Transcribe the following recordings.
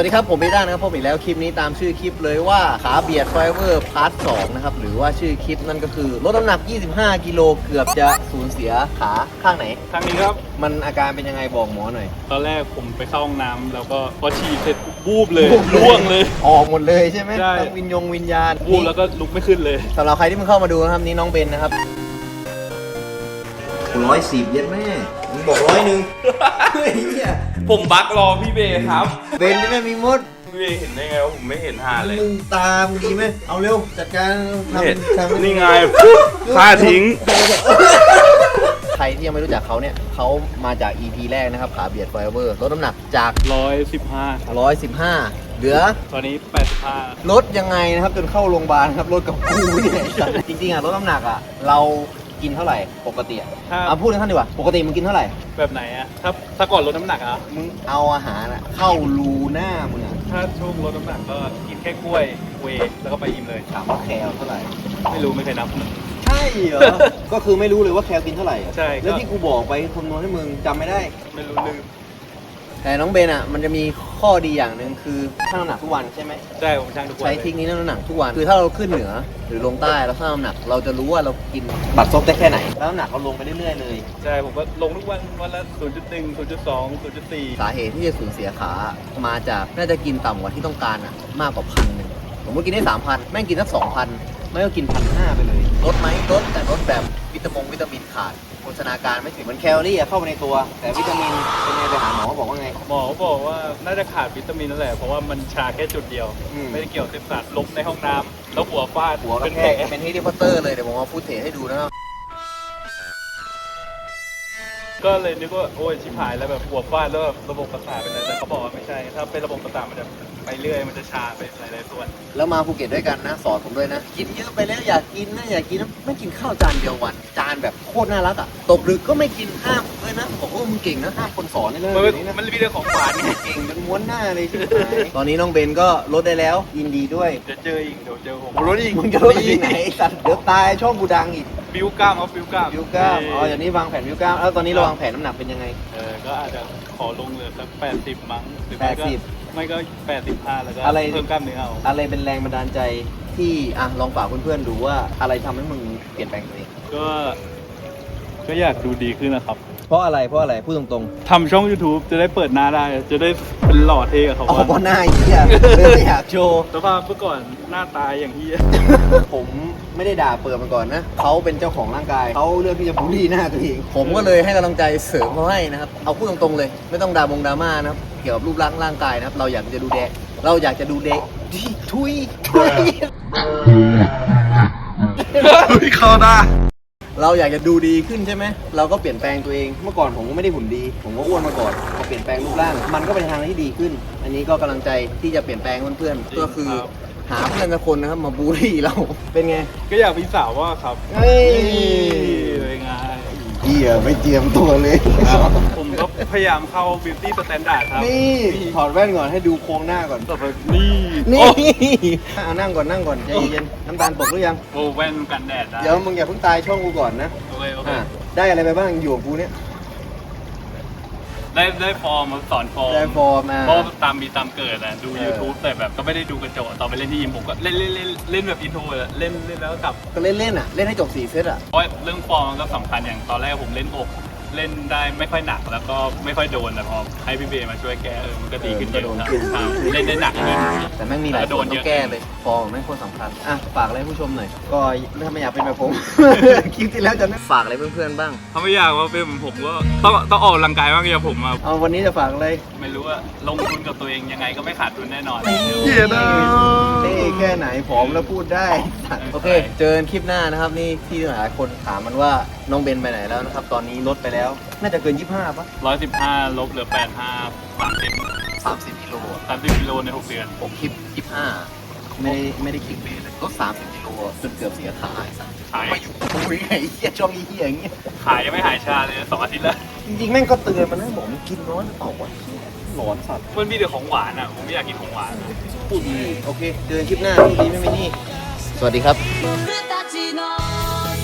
วัสดีครับ ผมเบด้านะครับพบอีกแล้วคลิปนี้ตามชื่อคลิปเลยว่าขาเบียดไฟเวอร์พาร์ทสนะครับ หรือว่าชื่อคลิปนั่นก็คือลดน้ำหนัก 25 กิโลเกือบจะสูญเสียขาข้างไหนครั้งนี้ครับ มันอาการเป็นยังไงบอกหมอหน่อย ตอนแรกผมไปเข้าห้องน้ำแล้วก็พอฉี่เสร็จวูบเลยร่วงเลย ออกหมดเลยใช่ไหมใช่ ทั้งวิญญงวิญญาณวูบแล้วก็ลุกไม่ขึ้นเลย สำหรับใครที่เพิ่งเข้ามาดูนะครับนี่น้องเบนนะครับร้อยสิบเย็ดแม่มึงบอกร้อยหนึ่งเฮ้ยเหี้ย ผมบักรอพี่เบย์ครับ เบนนี่แม่มีมด พี่เบย์เห็นได้ไงว่าผมไม่เห็นหาเลยมึงตามงดีไหมเอาเร็วจัดการทเห็นำทำนี่ไงพาทิ้ง ใครที่ยังไม่รู้จักเขาเนี่ยเขามาจาก EP แรกนะครับขาเบียดไฟเวอร์ลดน้ำหนักจาก115ครับ 115 เหลือ ตอนนี้85ลดยังไงนะครับจนเข้าโรงพยาบาลครับลดกับกูเนี่ยไอ้สัสจริงๆอะลดน้ำหนักอะ เรา กินเท่าไหร่ปกติอะถ้าเอาพูดกันท่านดีกว่าปกติมึงกินเท่าไหร่แบบไหนอะถ้าถ้าก่อนลดน้ำหนักอะมึงเอาอาหารอะเข้ารูหน้ามึงอะถ้าช่วงลดน้ำหนักก็กินแค่กล้วยเวย์แล้วก็ไปอิ่มเลย ถามว่าแคลเท่าไหร่ ไม่รู้ไม่เคยนับ ใช่เหรอ ก็คือไม่รู้เลยว่าแคลกินเท่าไหร่อะใช่ก็แล้วที่กูบอกไปคำนวณให้มึงจำไม่ได้ ไม่รู้ลืม แต่น้องเบนอะมันจะมีข้อดีอย่างหนึ่งคือชั่งน้ำหนักทุกวันใช่ไหมใช่ผมช่างทุกวันใช้เลยทริกนี้ชั่งน้ำหนักทุกวันคือถ้าเราขึ้นเหนือหรือลงใต้แล้วชั่งน้ำหนักเราจะรู้ว่าเรากินบัตรซบได้แค่ไหน แล้วน้ำหนักเราลงไปเรื่อยๆเลย ใช่ผมก็ลงทุกวันวันละ0.1 0.2 0.4 สาเหตุที่จะสูญเสียขามาจากน่าจะกินต่ำกว่าที่ต้องการอะมากกว่าพันหนึ่งสมมติกินได้สามพันแม่งกินสักสองพันไม่ก็กินพันห้าไปเลยลดไหมลดแต่ลดแบบวิตามินวิตามินขาด โภชนาการไม่ถึงเหมันแคลอรี่อะเข้าไปในตัว แต่วิตามินเป็นไงไปหาหมอเขาบอกว่าไง หมอบอกว่าน่าจะขาดวิตามินนั่นแหละเพราะว่ามันชาแค่จุดเดียว อืม ไม่ได้เกี่ยวกับเส้นประสาทล้มในห้องน้ำแล้วหัวฟาดหัวกระเป็นแทแผลกเป็นเฮลิคอปเตอร์เลยเดี๋ยวผมเอาฟุตเทจให้ดูนะครับ ก็เลยนึกว่าโอ้ยชิบหายแล้วแบบหัวฟาดแล้วแบบระบบประสาทเป็นอะไรแต่เขาบอกว่าไม่ใช่ ถ้าเป็นระบบประสาทมันจะไปเรื่อยมันจะชาไปหลายๆส่วน แล้วมาภูเก็ตด้วยกันนะ สอนผมด้วยนะ กินเยอะไปแล้วอยากกินนะอยากกินนะไม่กินข้าวจานเดียววัน จานแบบโคตรน่ารักอะตกดึกก็ไม่กินห้ามเลยนะบอกว่ามึงเก่งนะห้ามคนสอนได้เลยมันเดี๋ยวนี้นะมันมีเรื่องของหวานไงเก่งจนม้วนหน้าเลยใช่ไหมตอนนี้น้องเบนก็ลดได้แล้วยินดีด้วยเดี๋ยวเจออีกเดี๋ยวเจอผมลดอีกมึงจะลดอีกไหนไอ้สัตว์เดี๋ยวตายช่องกูดังอีก บิวกล้ามครับบิวกล้ามวิวก้ามอ๋ออย่างนี้วางแผนวิวก้ามแล้วตอนนี้เราวางแผนน้ำหนักเป็นยังไง เออก็อาจจะขอลงเหลือสักแปดสิบมั้งหรือไม่ก็80ไม่ก็แปดสิบห้าแล้วก็อะไรเพิ่มกล้ามเนื้อเอาอะไรเป็นแรงบันดาลใจที่อะลองฝากเพื่อนๆดูว่าอะไรทำให้มึงเปลี่ยนแปลงตัวเองก็ก็อยากดูดีขึ้นนะครับ เพราะอะไรเพราะอะไรพูดตรงทำช่อง YouTube จะได้เปิดหน้าได้ จะได้เป็นหล่อเท่กับเขาๆอ๋อเพราะว่าหน้าเหี้ยเลยไม่อยากโชว์สภาพเมื่อก่อนหน้าตายอย่างที่ ผมไม่ได้ด่าเปิดมันก่อนนะ เขาเป็นเจ้าของร่างกาย เขาเลือกที่จะบูลลี่หน้าตัวเอง ผมก็เลยให้กำลังใจเสริมเขาให้นะครับ เอาพูดตรงๆเลย ไม่ต้องด่ามงดราม่านะครับ เกี่ยวกับรูปร่างร่างกายนะครับ เราอยากจะดูแดะเราอยากจะดูเดะดีทุยทุย เข้าได้ เราอยากจะดูดีขึ้นใช่ไหม เราก็เปลี่ยนแปลงตัวเอง เมื่อก่อนผมก็ไม่ได้หุ่นดี ผมก็อ้วนมาก่อนพอเปลี่ยนแปลงรูปร่าง มันก็เป็นทางที่ดีขึ้น อันนี้ก็กำลังใจที่จะเปลี่ยนแปลงเพื่อนๆ ก็คือหาเพื่อนสักคนนะครับมาบูลลี่เรา เป็นไง ก็อยากมีสาวว่าครับ เฮ้ยเลยไง เหี้ยไม่เตรียมตัวเลย ผมก็พยายามเข้า beauty standard ครับ นี่ถอดแว่นก่อนให้ดูโครงหน้าก่อน ต่อไปนี่นี่โอ้เอานั่งก่อนนั่งก่อนใจเย็นน้ำตาลตกหรือยัง โอ้แว่นกันแดดได้เดี๋ยวมึงอย่าเพิ่งตายช่องกูก่อนนะโอเคโอเค อะได้อะไรไปบ้างอยู่กับกูเนี่ย ได้ได้ฟอร์มมาสอนฟอร์มได้ฟอร์มมาเพราะตามมีตามเกิดนะดู เออ YouTube แต่แบบก็ไม่ได้ดูกระจกตอนไปเล่นที่ยิมผมก็เล่นเล่นเล่นเล่นแบบอินโทรเลยเล่นเล่นแล้วก็กลับก็เล่นเล่นๆอะ เล่นให้จบสี่เซตอะ เพราะเรื่องฟอร์มมันก็สำคัญอย่างตอนแรกผมเล่นอก เล่นได้ไม่ค่อยหนักแล้วก็ไม่ค่อยโดนแต่พอให้พี่เบย์มาช่วยแก้เออมันก็ดีขึ้นเยอะครับครับเล่นได้หนักขึ้น แต่แม่งมีหลายแล้วโดคนนต้เยองอะแก้เลย ฟอร์มแม่งโคตรสำคัญ อะ ฝากอะไรให้ผู้ชมหน่อย ก็ถ้าไม่อยากเป็นแบบผม คลิปที่แล้วจะไม่ฝากอะไรเพื่อนๆบ้าง ถ้าไม่อยากว่าเป็นเหมือนผมก็ต้องต้องออกกำลังกายบ้างอย่างผมอะเอาวันนี้จะฝากอะไร ไม่รู้ว่าลงทุนกับตัวเองยังไงก็ไม่ขาดทุนแน่นอนเหี้ยนะเท่ แค่ไหนผอมแล้วพูดได้ โอเค เจอกันคลิปหน้านะครับ นี่ที่หลายคนถามมันว่าน้องเบนไปไหนแล้วนะครับ ตอนนี้ลดไปแล้ว น่าจะเกิน 25ป่ะร้อยสิบห้าลบเหลือแปดห้าสามสิบ30กิโลอะสามสิบกิโลในหกเดือน ผมคลิป25ไม่ได้ไม่ได้คลิปเบนเลยลด30กิโลจนเกือบเสียขาไอ้สัสขาย ไม่อยู่คุยไงเหี้ยช่องนี้เหี้ยอย่างเงี้ย ขายยังไม่หายชาเลยสองอาทิตย์แล้ว จริงๆแม่งก็เตือนมันนะบอกมึงกินน้อยหรือเปล่าวะหลอนสัตว์ มันมีแต่ของหวานอะ ผมไม่อยากกินของหวานอะ พูดดีโอเค เจอกันคลิปหน้าพูดดีไม่มีนี่ สวัสดีครับ 僕たちの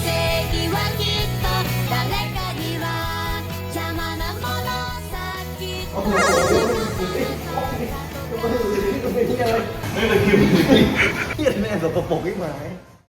正義はきっと誰かには邪魔なものさきっと ไม่เที่ยเลยไม่ตะคิวเที่ยแม่สกปรกไม่หมาย